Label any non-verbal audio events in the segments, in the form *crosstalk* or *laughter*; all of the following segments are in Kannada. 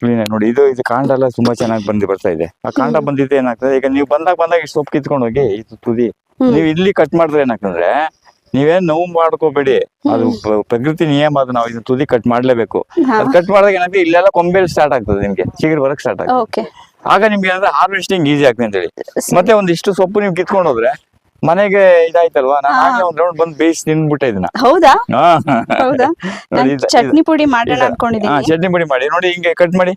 ಕ್ಲೀನ್ ನೋಡಿ. ಇದು ಇದು ಕಾಂಡ ಎಲ್ಲ ತುಂಬಾ ಚೆನ್ನಾಗಿ ಬಂದು ಬರ್ತಾ ಇದೆ. ಆ ಕಾಂಡ ಬಂದಿದ್ದೆ ಏನಾಗ್ತದೆ ಈಗ ನೀವು ಬಂದಾಗ ಬಂದಾಗ ಇಷ್ಟು ಸೊಪ್ಪು ಕಿತ್ಕೊಂಡು ಹೋಗಿ ಇದು ತುದಿ. ನೀವು ಇಲ್ಲಿ ಕಟ್ ಮಾಡಿದ್ರೆ ಏನಾಗ್ತಂದ್ರೆ ನೀವೇನ್ ನೋವು ಮಾಡ್ಕೋಬೇಡಿ. ಅದು ಪ್ರಕೃತಿ ನಿಯಮ ಅದು ನಾವು ಇದನ್ನ ತುದಿ ಕಟ್ ಮಾಡ್ಲೇಬೇಕು. ಅದು ಕಟ್ ಮಾಡಿದಾಗ ಏನಾಗ್ತದೆ ಇಲ್ಲೆಲ್ಲ ಕೊಂಬೆಲ್ ಸ್ಟಾರ್ಟ್ ಆಗ್ತದೆ ನಿಮ್ಗೆ. ಚಿಗುರು ಬರಕ್ ಸ್ಟಾರ್ಟ್ ಆಗ್ತದೆ. ಆಗ ನಿಮ್ಗೆ ಏನಾದ್ರೆ ಹಾರ್ವೆಸ್ಟಿಂಗ್ ಈಸಿ ಆಗ್ತದೆ ಅಂತ ಹೇಳಿ ಮತ್ತೆ ಒಂದಿಷ್ಟು ಸೊಪ್ಪು ನೀವು ಕಿತ್ಕೊಂಡು ಹೋದ್ರೆ ಮನೆಗೆ ಇದಾಯ್ತಲ್ವಾ? ನಾನು ಒಂದ್ ರೌಂಡ್ ಬಂದು ಬೇಯಿಸಿ ತಿನ್ಬಿಟ್ಟೆ ಇದನ್ನ ಹೌದಾ. ಹೌದಾ ಚಟ್ನಿ ಪುಡಿ ಮಾಡೋಣ ಅನ್ಕೊಂಡಿದ್ದೀನಿ ಹಾ ಚಟ್ನಿ ಪುಡಿ ಮಾಡಿ. ನೋಡಿ ಹಿಂಗೆ ಕಟ್ ಮಾಡಿ.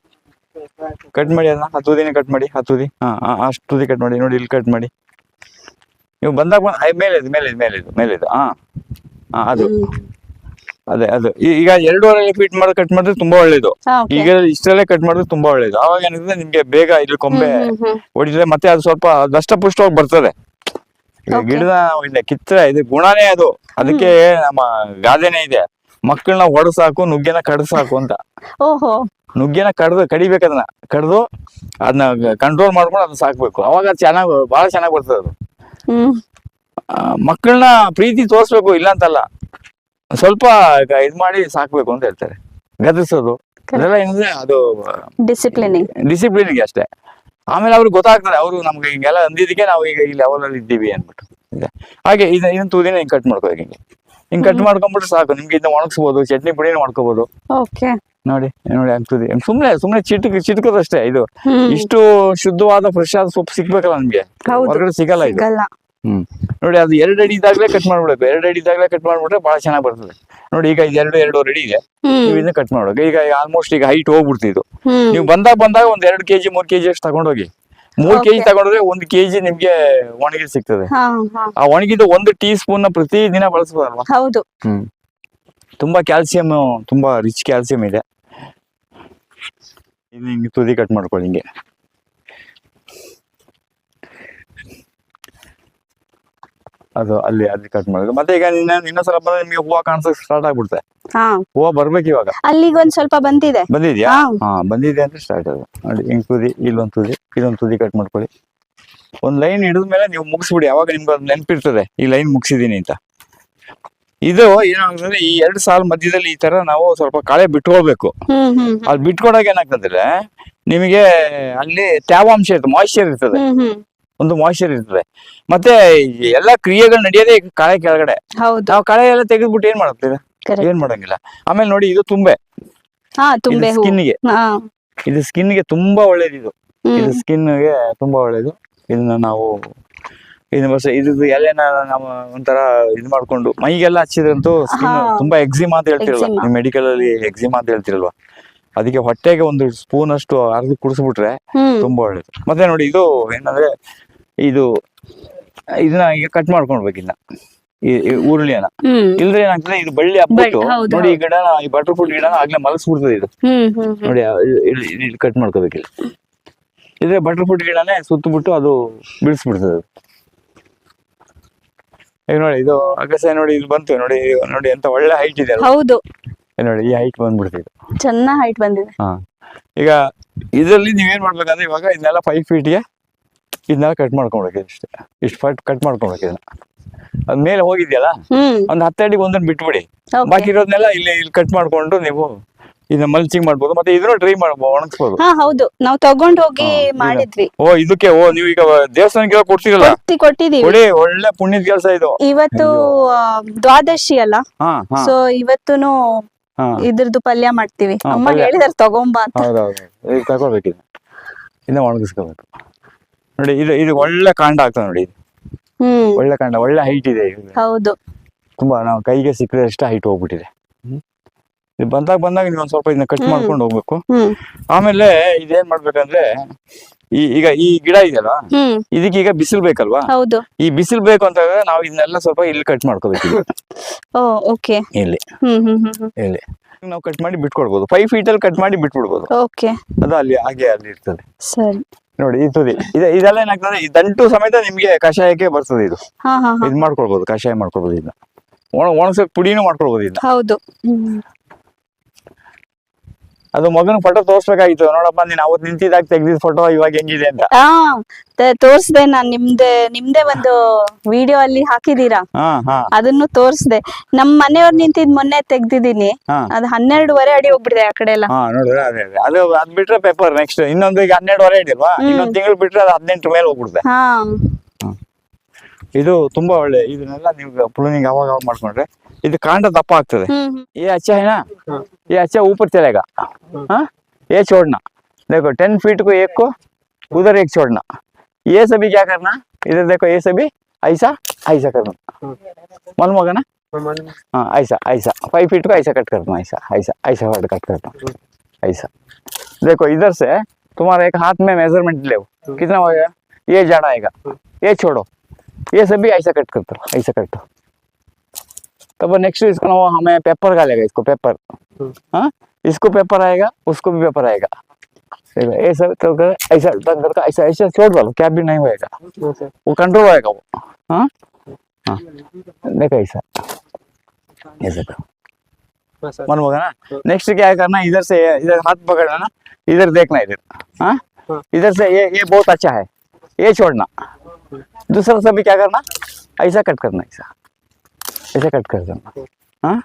ಕಟ್ ಮಾಡಿ ಅದನ್ನ ಹತ್ತು ದಿನ ಕಟ್ ಮಾಡಿ ಹತ್ತು ತುದಿ. ಹಾ ಅಷ್ಟು ತುದಿ ಕಟ್ ಮಾಡಿ. ನೋಡಿ ಇಲ್ಲಿ ಕಟ್ ಮಾಡಿ. ನೀವು ಬಂದಾಗ ಬಂದ್ ಮೇಲೆ ಇದು ಮೇಲೆ ಇದು ಮೇಲೆ ಇದು ಮೇಲೆ ಇದು. ಹಾ. ಹಾ ಅದು. ಅದೇ ಅದು. ಈಗ ಎರಡೂವರೆ ಫೀಟ್ ಮಾಡಿ ಕಟ್ ಮಾಡಿದ್ರೆ ತುಂಬಾ ಒಳ್ಳೇದು. ಈಗ ಇಷ್ಟರಲ್ಲೇ ಕಟ್ ಮಾಡಿದ್ರೆ ತುಂಬಾ ಒಳ್ಳೇದು. ಅವಾಗ ಏನಿದೆ ನಿಮ್ಗೆ ಬೇಗ ಇಲ್ಲಿ ಕೊಂಬೆ. ಹೊಡಿದ್ರೆ ಮತ್ತೆ ಅದು ಸ್ವಲ್ಪ ದಷ್ಟಪುಷ್ಟವಾಗಿ ಬರ್ತದೆ. ಗಿಡದ ಒಳ್ಳೆ ಕಿತ್ತರೆ ಇದು ಗುಣನೇ ಅದು. ಅದಕ್ಕೆ ನಮ್ಮ ಗಾದೆನೇ ಇದೆ. ಮಕ್ಕಳನ್ನ ಹೊಡಸಾಕು ಸಾಕು ನುಗ್ಗೆನ ಕಡ ಸಾಕು ಅಂತ. ಓಹೋ. ನುಗ್ಗೆನ ಕಡ್ದು ಕಡಿಬೇಕು ಅದನ್ನ. ಕಡ್ದು ಅದನ್ನ ಕಂಟ್ರೋಲ್ ಮಾಡ್ಕೊಂಡು ಅದನ್ನ ಸಾಕ್ಬೇಕು. ಅವಾಗ ಚೆನ್ನಾಗ್ ಬಹಳ ಚೆನ್ನಾಗಿ ಬರ್ತದೆ ಅದು. ಮಕ್ಕಳನ್ನ ಪ್ರೀತಿ ತೋರಿಸ್ಬೇಕು ಇಲ್ಲ ಅಂತಲ್ಲ ಸ್ವಲ್ಪ ಇದ್ ಮಾಡಿ ಸಾಕ್ಬೇಕು ಅಂತ ಹೇಳ್ತಾರೆ. ಗದರ್ಸೋದು ಅದೆಲ್ಲ ಏನಂದ್ರೆ ಅದು ಡಿಸಿಪ್ಲಿನಿಂಗ್ ಡಿಸಿಪ್ಲಿನ್ಗೆ ಅಷ್ಟೇ. ಆಮೇಲೆ ಅವ್ರಿಗೆ ಗೊತ್ತಾಗ್ತಾರೆ ಅವರು ನಮ್ಗೆ ಹಿಂಗೆಲ್ಲ ಅಂದಿದ್ದಕ್ಕೆ ನಾವು ಈಗ ಈ ಲೆವೆಲ್ ಅಲ್ಲಿ ಇದ್ದೀವಿ ಅನ್ಬಿಟ್ಟು. ಹಾಗೆ. ಇದನ್ನ ಇದನ್ನ ತುದಿನ ಹಿಂಗ್ ಕಟ್ ಮಾಡ್ಕೋ ಹಿಂಗೆ. ಹಿಂಗ್ ಕಟ್ ಮಾಡ್ಕೊಂಡ್ಬಿಟ್ರೆ ಸಾಕು ನಿಮ್ಗೆ ಇದನ್ನ ಒಣಗಿಸ್ಬೋದು ಚಟ್ನಿ ಪುಡಿನ ಮಾಡ್ಕೋಬಹುದು ಓಕೆ. ನೋಡಿ ನೋಡಿ ಆಗ್ತದೆ. ಸುಮ್ನೆ ಸುಮ್ನೆ ಚಿಟಕ್ ಚಿಟ್ಕೋದಷ್ಟೇ ಇದು ಇಷ್ಟು ಶುದ್ಧವಾದ ಫ್ರೆಶ್ ಆದ ಸೊಪ್ಪು ಸಿಗ್ಬೇಕಲ್ಲ ನಮ್ಗೆ. ಹೊರಗಡೆ ಸಿಗಲ್ಲ ಇದು. ಸಿಗಲ್ಲ. ಹ್ಮ್. ನೋಡಿ ಅದು ಎರಡು ಅಡಿ ಇದ್ದಾಗಲೇ ಕಟ್ ಮಾಡ್ಬಿಡ್ಬೇಕು ಎರಡು ಅಡಿ ಇದ್ದಾಗಲೇ ಕಟ್ ಮಾಡ್ಬಿಟ್ರೆ ಬಹಳ ಚೆನ್ನಾಗಿ ಬರ್ತದೆ. ನೋಡಿ ಈಗ ಇದು ಎರಡು ಎರಡು ಅಡಿ ಇದೆ. ನೀವು ಇದನ್ನ ಕಟ್ ಮಾಡ್ಬೇಕು. ಈಗ ಆಲ್ಮೋಸ್ಟ್ ಈಗ ಹೈಟ್ ಹೋಗ್ಬಿಡ್ತಿದ್ದು ನೀವು ಬಂದಾಗ ಬಂದಾಗ ಒಂದ್ ಎರಡು ಕೆಜಿ ಮೂರ್ ಕೆಜಿ ಅಷ್ಟು ತಗೊಂಡೋಗಿ. ಮೂರ್ ಕೆಜಿ. ತಗೊಂಡ್ರೆ ಒಂದ್ ಕೆಜಿ ನಿಮ್ಗೆ ಒಣಗಿ ಸಿಗ್ತದೆ. ಆ ಒಣಗಿದ ಒಂದು ಟೀ ಸ್ಪೂನ್ ಪ್ರತಿ ದಿನ ಬಳಸಬಹುದಲ್ವಾ ಹೌದು. ಹ್ಮ್. ತುಂಬಾ ಕ್ಯಾಲ್ಸಿಯಂ ತುಂಬಾ ರಿಚ್ ಕ್ಯಾಲ್ಸಿಯಂ ಇದೆ. ತುದಿ ಕಟ್ ಮಾಡ್ಕೊಳ್ಳಿ ಹಿಂಗೆ. ಅದು ಅಲ್ಲಿ ಅಲ್ಲಿ ಕಟ್ ಮಾಡೋದು ಮತ್ತೆ ಈಗ ಇನ್ನೊಂದ್ಸಲ ಬಂದ್ರೆ ನಿಮ್ಗೆ ಹೂವು ಕಾಣಿಸಕ್ ಸ್ಟಾರ್ಟ್ ಆಗ್ಬಿಡುತ್ತೆ. ಹೂವು ಬರ್ಬೇಕು ಇವಾಗ. ಅಲ್ಲಿಗೆ ಒಂದ್ ಸ್ವಲ್ಪ ಬಂದಿದೆ. ಬಂದಿದ್ಯಾ? ಹಾ. ಬಂದಿದೆ ಅಂದ್ರೆ ಸ್ಟಾರ್ಟ್ ಅದು. ನೋಡಿ ಹಿಂಗ್ ತುದಿ ಇಲ್ಲೊಂದ್ ತುದಿ ಇಲ್ಲೊಂದ್ ತುದಿ ಕಟ್ ಮಾಡ್ಕೊಳ್ಳಿ. ಒಂದ್ ಲೈನ್ ಹಿಡಿದ ಮೇಲೆ ನೀವು ಮುಗಿಸ್ಬಿಡಿ ಅವಾಗ ನಿಮ್ಗೆ ಅದು ನೆನಪಿರ್ತದೆ ಈ ಲೈನ್ ಮುಗಿಸಿದೀನಿ ಅಂತ. ಇದು ಏನಾಗ್ತದೆ ಈ ಎರಡು ಸಾಲ ಮಧ್ಯದಲ್ಲಿ ಈ ತರ ನಾವು ಸ್ವಲ್ಪ ಕಳೆ ಬಿಟ್ಕೊಳ್ಬೇಕು. ಅಲ್ಲಿ ಬಿಟ್ಕೊಡಾಗ ಏನಾಗ್ತದ್ರೆ ನಿಮಗೆ ಅಲ್ಲಿ ತೇವಾಂಶ ಇರ್ತದೆ ಮಾಯಿಶ್ಚರ್ ಇರ್ತದೆ. ಒಂದು ಮಾಯಿಶ್ಚರ್ ಇರ್ತದೆ. ಮತ್ತೆ ಎಲ್ಲಾ ಕ್ರಿಯೆಗಳು ನಡೆಯೋದೇ ಕಾಳೆ ಕಳೆ ಕೆಳಗಡೆ. ಹೌದು. ನಾವು ಕಳೆ ಎಲ್ಲ ತೆಗೆದ್ಬಿಟ್ಟು ಏನ್ ಮಾಡ್ತೀವಿ? Correct. ಏನ್ ಮಾಡಂಗಿಲ್ಲ. ಆಮೇಲೆ ನೋಡಿ ಇದು ತುಂಬೆ. ಹಾ ತುಂಬೆ ಹೂ. ಸ್ಕಿನ್ಗೆ. ಹಾ. ಇದು ಸ್ಕಿನ್ಗೆ ತುಂಬಾ ಒಳ್ಳೇದು ಇದು. ಇದು ಸ್ಕಿನ್ಗೆ ತುಂಬಾ ಒಳ್ಳೇದು. ಇದನ್ನ ನಾವು ಇದನ್ನ ಬಸ್ ಇದು ಎಲೆನ ನಾವು ಒಂಥರ ಇದು ಮಾಡ್ಕೊಂಡು ಮೈಗೆಲ್ಲ ಹಚ್ಚಿದ್ರಂತೂ ಸ್ಕಿನ್ ಹಾ. ತುಂಬಾ ಎಕ್ಸಿಮಾ ಅಂತ Eczema. ನೀವು ಮೆಡಿಕಲ್ ಅಲ್ಲಿ ಎಕ್ಸಿಮಾ ಅಂತ ಹೇಳ್ತಿರಲ್ವಾ? ಅದಕ್ಕೆ ಹೊಟ್ಟೆಗೆ ಒಂದು ಸ್ಪೂನ್ ಅಷ್ಟು ಅರ್ಧ ಕುಡಿಸ್ಬಿಟ್ರೆ ಹ್ಮ್. ತುಂಬಾ ಒಳ್ಳೇದು. ಮತ್ತೆ ನೋಡಿ ಇದು ಏನಂದ್ರೆ ಇದು ಇದನ್ನ ಈಗ ಕಟ್ ಈ ಉರುಳಿಯನ್ನ. ಇಲ್ದ್ರೆ ಏನಾಗ್ತದೆ ಇದು ಬಳ್ಳಿ ಹಬ್ಬಿಟ್ಟು ನೋಡಿ ಈ ಗಿಡನ ಈ ಬಟರ್ ಫ್ರೂಟ್ ಗಿಡನ ಆಗ್ಲೇ ಮಲಗಿಸ್ಬಿಡ್ತದೆ ಇದು. ನೋಡಿ ಇಲ್ಲಿ ಕಟ್ ಮಾಡ್ಕೋಬೇಕಿಲ್ಲ ಇದ್ರೆ ಬಟರ್ ಫ್ರೂಟ್ ಗಿಡನೇ ಸುತ್ತಬಿಟ್ಟು ಅದು ಬಿಡಿಸ್ಬಿಡ್ತದೆ ಈಗ ನೋಡಿ ಇದು ಅಗಸೆ ನೋಡಿ ಇದು ಬಂತು. ನೋಡಿ ನೋಡಿ ಎಂತ ಒಳ್ಳೆ ಹೈಟ್ ಇದೆ ಹೌದು. ನೋಡಿ ಈ ಹೈಟ್ ಬಂದ್ಬಿಡ್ತಿದೆ. ಚೆನ್ನಾಗಿ ಹೈಟ್ ಬಂದಿದೆ. ಹಾ. ಈಗ ಇದರಲ್ಲಿ ನೀವೇನ್ ಮಾಡ್ಬೇಕಂದ್ರೆ ಇವಾಗ ಇದನ್ನೆಲ್ಲ ಫೈವ್ ಫೀಟ್ಗೆ ಇದನ್ನೆಲ್ಲ ಕಟ್ ಮಾಡ್ಕೊಂಡ್ಬಿಡಕ್ಕೆ ಇಷ್ಟೇ. ಇಷ್ಟು ಫಟ್ ಕಟ್ ಮಾಡ್ಕೊಂಡ್ಬಿಡಕ್ಕೆ ಇದನ್ನ ಅದ್ ಮೇಲೆ ಹೋಗಿದ್ಯಲ್ಲ? ಒಂದ್ ಹತ್ತಡಿ ಅಡಿಗೆ ಒಂದೊಂದು ಬಿಟ್ಬಿಡಿ. ಬಾಕಿ ಇರೋದನ್ನೆಲ್ಲ ಇಲ್ಲಿ ಇಲ್ಲಿ ಕಟ್ ಮಾಡ್ಕೊಂಡು ನೀವು ಇದನ್ನ ಮಲ್ಚಿಂಗ್ ಮಾಡ್ಬೋದು ಮತ್ತೆ ಇದನ್ನು ಡ್ರೈ ಮಾಡ್ಬೋದು ಒಣಗಿಸ್ಬೋದು. ಹಾ ಹೌದು. ನಾವು ತಗೊಂಡ್ ಹೋಗಿ ಮಾಡಿದ್ವಿ. ಓ ಇದಕ್ಕೆ ಓ ನೀವು ಈಗ ದೇವಸ್ಥಾನಕ್ಕೆ ಕೊಡ್ತೀರಲ್ಲ? ಕೊಟ್ಟಿ ಕೊಟ್ಟಿದೀವಿ ಒಳ್ಳೆ ಒಳ್ಳೆ ಪುಣ್ಯದ ಕೆಲಸ ಇದು. ಇವತ್ತು ದ್ವಾದಶಿ ಅಲ್ಲ? ಸೊ ಇವತ್ತುನು ಇದರದು ಇದ್ರದ್ದು ಪಲ್ಯ ಮಾಡ್ತೀವಿ. ಅಮ್ಮ. ಹೇಳಿದಾರೆ ತಗೊಂಬಾ ಅಂತ. ಹೌದೌದು. ಈಗ ತಗೋಬೇಕು ಇದು ಇದನ್ನ ಒಣಗಿಸ್ಕೋಬೇಕು. ನೋಡಿ ಇದು ಇದು ಒಳ್ಳೆ ಕಾಂಡ ಆಗ್ತದೆ ನೋಡಿ. ಹ್ಮ್. ಒಳ್ಳೆ ಕಾಂಡ ಒಳ್ಳೆ ಹೈಟ್ ಇದೆ ಇದು. ಹೌದು. ತುಂಬಾ ನಾವು ಕೈಗೆ ಸಿಕ್ಕಿದಷ್ಟು ಅಷ್ಟು ಹೈಟ್ ಹೋಗ್ಬಿಟ್ಟಿದೆ. ಹ್ಮ್. ಇದು ಬಂದಾಗ ಬಂದಾಗ ನೀವು ಒಂದ್ ಸ್ವಲ್ಪ ಇದನ್ನ ಕಟ್. ಮಾಡ್ಕೊಂಡು ಹೋಗ್ಬೇಕು. ಹ್ಮ್. ಆಮೇಲೆ ಇದೇನ್ ಮಾಡ್ಬೇಕಂದ್ರೆ ಈ ಈಗ ಈ ಗಿಡ ಇದೆಯಲ್ಲ ಹ್ಮ್. ಇದಕ್ಕೆ ಈಗ ಬಿಸಿಲು ಬೇಕಲ್ವಾ? ಹೌದು. ಈ ಬಿಸಿಲು ಬೇಕು ಅಂತ ಹೇಳಿದ್ರೆ ನಾವು ಇದನ್ನೆಲ್ಲ ಸ್ವಲ್ಪ ಇಲ್ಲಿ ಕಟ್ ಮಾಡ್ಕೋಬೇಕು ಇಲ್ಲಿ. Oh okay. ಇಲ್ಲಿ. ಹ್ಮ್ ಹ್ಮ್ ಹ್ಮ್ ಹ್ಮ್. ಇಲ್ಲಿ. ನಾವು ಕಟ್ ಮಾಡಿ ಬಿಟ್ಕೊಡ್ಬೋದು. ಫೈವ್ ಫೀಟ್ ಅಲ್ಲಿ ಕಟ್ ಮಾಡಿ ಬಿಟ್ಬಿಡ್ಬೋದು. ಓಕೆ. ಅದು ಅಲ್ಲಿ ಹಾಗೆ ಅಲ್ಲಿ ಇರ್ತದೆ. ಸರಿ. ನೋಡಿ ಈ ತುದಿ. ಇದು ಇದೆಲ್ಲ ಏನಾಗ್ತದೆ ಈ ದಂಟು ಸಮೇತ ನಿಮ್ಗೆ ಕಷಾಯಕ್ಕೆ ಬರ್ತದೆ ಇದು. ಹಾ ಹಾ ಹಾ. ಇದು ಮಾಡ್ಕೊಳ್ಬೋದು ಕಷಾಯ ಮಾಡ್ಕೊಳ್ಬಹುದು ಇದನ್ನ. ಒಣ ಪುಡಿನೂ ಮಾಡ್ಕೊಳ್ಬಹುದು ಇದನ್ನ. ಹೌದು. ಹ್ಮ್. ಅದು ಮಗನ ಫೋಟೋ ತೋರ್ಸ್ಬೇಕಾಗಿತ್ತು. ನೋಡಪ್ಪ ನೀನ್ ಅವತ್ ನಿಂತಿದಾಗ ತೆಗ್ದಿದ್ ಫೋಟೋ ಇವಾಗ ಹೆಂಗಿದೆ ಅಂತ. ಹಾ ತೋರ್ಸ್ದೆ ನಾನ್ ನಿಮ್ದೆ ನಿಮ್ದೆ ಒಂದು ವಿಡಿಯೋ ಅಲ್ಲಿ ಹಾಕಿದೀರಾ ಹಾ ಹಾ. ಅದನ್ನು ತೋರ್ಸ್ದೆ. ನಮ್ ಮನೆಯವ್ರ್ ನಿಂತಿದ್ ಮೊನ್ನೆ ತೆಗ್ದಿದೀನಿ ಹಾ. ಅದ್ ಹನ್ನೆರಡುವರೆ ಅಡಿ ಹೋಗ್ಬಿಡಿದೆ ಆ ಕಡೆ ಎಲ್ಲ. ಹಾ ನೋಡಿದ್ರೆ ಅದೇ ಅದೇ. ಅದು ಅದ್ ಬಿಟ್ರೆ ಪೇಪರ್ ನೆಕ್ಸ್ಟ್ ಇನ್ನೊಂದು ಈಗ ಹನ್ನೆರಡುವರೆ ಇಡಿಲ್ವಾ ಇನ್ನೊಂದ್ ತಿಂಗಳು ಬಿಟ್ರೆ ಅದು ಹದಿನೆಂಟು ಮೇಲೆ ಹೋಗ್ಬಿಡುತ್ತೆ. ಹಾ. ಇದು ತುಂಬಾ ಒಳ್ಳೆ. ಇದನ್ನೆಲ್ಲ ನೀವು ಪ್ರೂನಿಂಗ್ ಅವಾಗ ಅವಾಗ ಮಾಡ್ಕೊಂಡ್ರೆ ಇದು ಕಾಂಡ ದಪ್ಪ ಆಗ್ತದೆ हम्म हम्म, ये अच्छा है ना ये अच्छा ऊपर चलेगा हाँ ये छोड़ना देखो टेन फीट को एक को उधर एक छोड़ना ये सभी क्या करना इधर देखो ये सभी ऐसा ऐसा करना मालूम होगा ना हाँ ऐसा ऐसा फाइव फीट को ऐसा कट करना ऐसा ऐसा ऐसा वर्ड कट करना ऐसा देखो इधर से तुम्हारा एक हाथ में मेजरमेंट ले कितना होगा ये जाड़ा आएगा ये छोड़ो ये सभी ऐसा कट करते रहो ऐसा कट दो तब नेक्स्ट इसका ना वो हमें पेपर डालेगा इसको पेपर हाँ? इसको पेपर आएगा उसको भी पेपर आएगा। ये तो ऐसा का ऐसा ऐसा छोड़ डालो क्या भी नहीं होएगा। वो कंट्रोल आएगा वो। हाँ? हाँ। देखो ऐसा। ऐसा करो। मालूम होगा ना? नेक्स्ट क्या करना इधर से इधर हाथ पकड़ना ना इधर देखना इधर। हाँ? हाँ। इधर से ये ये बहुत अच्छा है। ये छोड़ना। दूसरा सभी क्या करना? ऐसा कट करना ऐसा। ऐसा कट कर देना हाँ?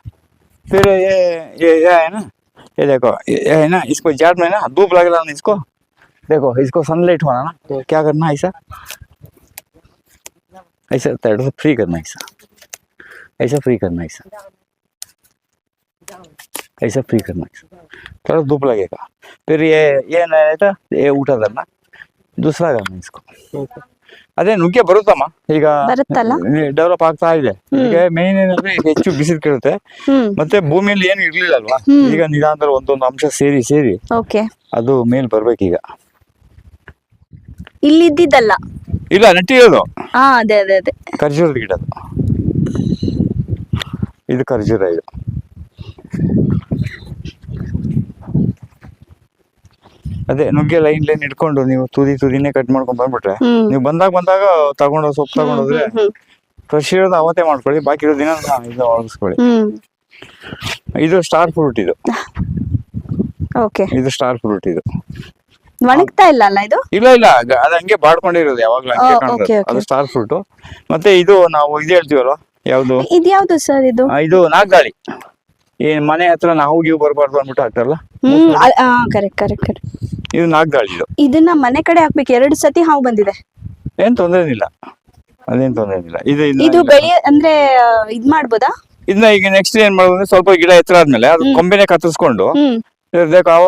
फिर ये ये ये है ना? ये देखो, ये है ना? इसको जाड़ में ना, धूप लग रहा ना इसको। देखो, इसको सनलाइट होना ना हाँ। क्या करना ऐसा? ऐसा तड़ से फ्री करना ऐसा। ऐसा फ्री करना ऐसा। ऐसा फ्री करना ऐसा। थोड़ा धूप लगेगा। फिर ये ये नहीं था, ये उठा करना दूसरा करना इसको। ಅದೇ ನುಗ್ಗೆ ಬರುತ್ತಮ್ಮ. ಈಗ ಬರುತ್ತಲ್ಲ? ಡೆವಲಪ್ ಆಗ್ತಾ ಇದೆ. ಈಗ ಮೇನ್ ಏನಂದ್ರೆ ಹೆಚ್ಚು ಬಿಸಿಲು ಕೇಳುತ್ತೆ. ಮತ್ತೆ ಭೂಮಿಯಲ್ಲಿ ಏನು ಇರ್ಲಿಲ್ಲ ಅಲ್ವಾ ಈಗ ನಿಧಾನದಲ್ಲಿ ಒಂದೊಂದು ಅಂಶ ಸೇರಿ ಸೇರಿ ಅದು ಮೇಲ್ ಬರ್ಬೇಕೀಗ. ಇಲ್ಲಿದ್ದಿದಲ್ಲ ಇಲ್ಲ ನೆಟ್ಟಿರೋದು ಹಾ ಅದೇ ಅದೇ ಅದೇ. ಖರ್ಜೂರದ ಗಿಡ ಅದು. ಇದು ಖರ್ಜೂರ ಇದು. ಅದೇ ನುಗ್ಗೆ ಲೈನ್ ಲೈನ್ ಇಟ್ಕೊಂಡು ನೀವು ತುದಿ ತುದಿನೇ ಕಟ್ ಮಾಡ್ಕೊಂಡ್ ಬಂದ್ಬಿಟ್ರೆ. ನೀವು ಬಂದಾಗ ಬಂದಾಗ ತಗೊಂಡು ಸೊಪ್ಪು ತಗೊಂಡೋದ್ರೆ ಫ್ರೆಶ್ ಇರೋದು ಅವತ್ತೇ ಮಾಡ್ಕೊಳ್ಳಿ ಬಾಕಿ ಇರೋ ದಿನ ಇದು ಒಣಗಿಸ್ಕೊಳ್ಳಿ ಇದು ಸ್ಟಾರ್ ಫ್ರೂಟ್ ಇದು. ಓಕೆ ಇದು ಸ್ಟಾರ್ ಫ್ರೂಟ್ ಇದು. ಒಣಗ್ತಾ ಇಲ್ಲ ಅಲ್ಲ ಇದು? ಇಲ್ಲ ಇಲ್ಲ ಅದು ಹಂಗೆ ಬಾಡ್ಕೊಂಡಿರೋದು ಯಾವಾಗ್ಲೂ ಹಂಗೆ okay. ಅದು ಸ್ಟಾರ್ ಫ್ರೂಟ್ ಮತ್ತೆ ಇದು ನಾವು ಇದು ಹೇಳ್ತೀವಲ್ವಾ? ಯಾವ್ದು? ಇದ್ಯಾವ್ದು ಸರ್ ಇದು? ಇದು ನಾಗ್ದಾಳಿ. ಈ ಮನೆ ಹತ್ರ ನಾವು ಗಿವ್ ಬರ್ಬಾರ್ದು ಅಂದ್ಬಿಟ್ಟು ಹಾಕ್ತಾರಲ್ಲ ಹ್ಮ್ ಕರೆಕ್ಟ್ ಕರೆಕ್ಟ್ ಕರೆಕ್ಟ್ ಇದು ನಾಗ್ದಾಳಿ ಇದು ಇದನ್ನ ಮನೆ ಕಡೆ ಹಾಕ್ಬೇಕು ಎರಡು ಸತಿ ಹಾವು ಬಂದಿದೆ ಏನ್ ತೊಂದ್ರೆ ಏನಿಲ್ಲ ಅದೇನ್ ತೊಂದ್ರೆ ಏನಿಲ್ಲ ಇದು ಇದನ್ನ ಇದು ಇಲ್ಲ. ಬೆಳೆಯ ಅಂದ್ರೆ ಆ, ಇದ್ ಮಾಡ್ಬೋದಾ ಇದನ್ನ ಈಗ ನೆಕ್ಸ್ಟ್ ಏನ್ ಮಾಡೋದು ಅಂದ್ರೆ ಸ್ವಲ್ಪ ಗಿಡ ಎತ್ತರ ಆದ್ಮೇಲೆ ಅದು ಕೊಂಬೆನೆ ಕತ್ತರಿಸ್ಕೊಂಡು ಹ್ಮ್ फिर देखो आओ